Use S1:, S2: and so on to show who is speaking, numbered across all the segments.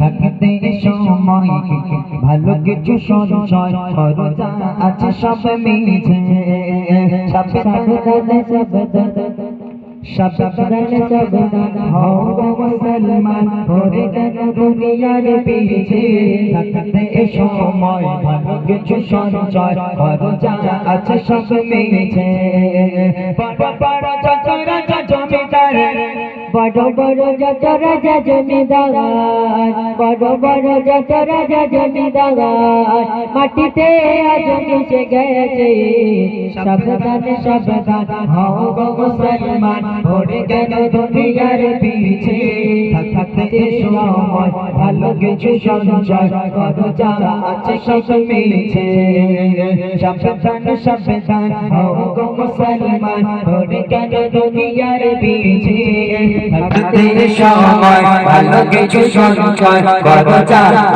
S1: থাকতে সময় ভালো কিছু সঞ্চয় খরচা আছে, সব মিছে সাবধানে সাবধানে সাবধানে হও মুসলমান, ভরে গেল দুনিয়ার পিছে? থাকতে সময় ভালো কিছু সঞ্চয় খরচা আছে, সব মিছে বড় বড় জমিদার
S2: বড় বড় যত রাজা জমিদার, বড় বড় যত রাজা জমিদার, মাটিতে আজ মিশে গেছে। সাবধান সাবধান,
S1: হও মুসলমান, ভরে গেল দুনিয়ার পিছে। ভালো কিছু সঞ্চয় করো যা আছে সব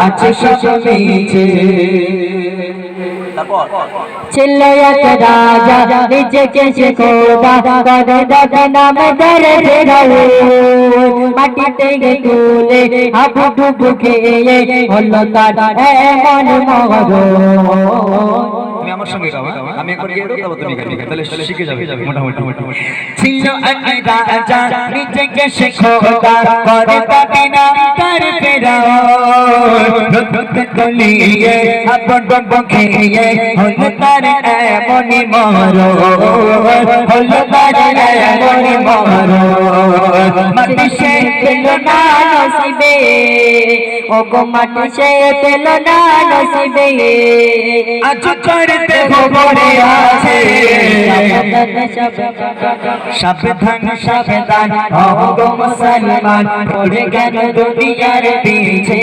S1: আছে সব
S2: এক রাজা নিজেকে সে খোদা করে দাদা নাম ধরে ফেরাও মাটিতে তুলে হাবু ডুবু খেয়ে হলো তার এমন
S3: তুমি আমার সঙ্গে গাও হ্যাঁ? আমি একবার গিয়ে দেবো তুমি গাইবে তাহলে শিখে যাবে মোটামুটি।
S1: ছিল এক রাজা সে খোদা করে দাদি নাম ফেরাও। গলিয়ে আপন বখে হলো তার এমনই মরো হলো তার এমনই মরো মাটি পেল না নসিবে
S2: ও গো মাটি পেল না নসিবে।
S1: আজ করতে খবরে আছে সাবধান সাবধান হও মুসলমান পড়ে গেল দুনিয়ার পিছে?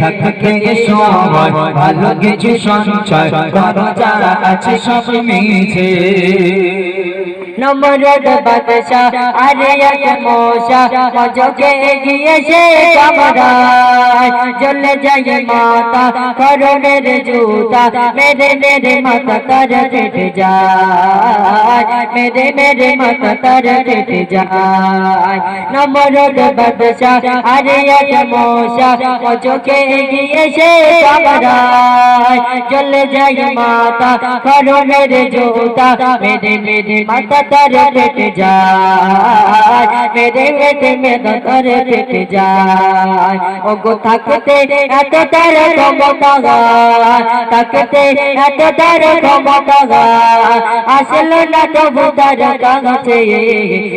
S1: থাকতে সময়, ভালো কিছু সঞ্চয় করো যারা আছে সব মিছে।
S2: নমরদ বাদশা আরে এক মশা মজকে গিয়ে সে কামরায় জ্বলে যায় মাতা করণের জুতা মেরে মেরে মাতা তার কেটে যায় মেরে মেরে মাতা তার কেটে যায় নমরদ বাদশা আরে এক মশা মজকে গিয়ে সে কামরায় জ্বলে যায় মাতা করণের জুতা মেরে মেরে মাতা তার পেটে যায় মেরে মেরে মেদা তার পেটে যায় ও গো থাকতে এত তার ক্ষমতা থাকতে এত তার ক্ষমতা না তবু তার কাছে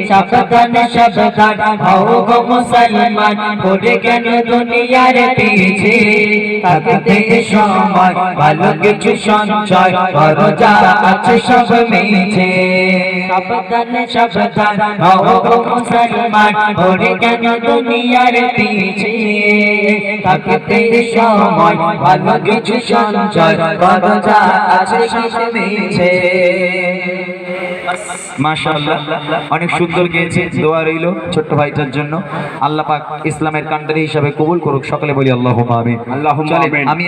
S1: সাবধান সাবধান হও গো মুসলমান পড়ে গেল দুনিয়ার পিছে থাকতে সময় ভালো কিছু সঞ্চয় করো যা আছে সব মিছে সাবধান সাবধান হও গো মুসলমান পড়ে গেল দুনিয়ার পিছে? থাকতে সময় ভালো কিছু সঞ্চয় করো যা আছে মিছে।
S3: মাশাআল্লাহ অনেক সুন্দর গেয়েছে দোয়া রইল ছোট্ট ভাইটার জন্য। আল্লাহ পাক ইসলামের কান্ডারি হিসাবে কবুল করুক সকলে বলি আল্লাহ আমিন।
S4: আমিন।
S3: আমি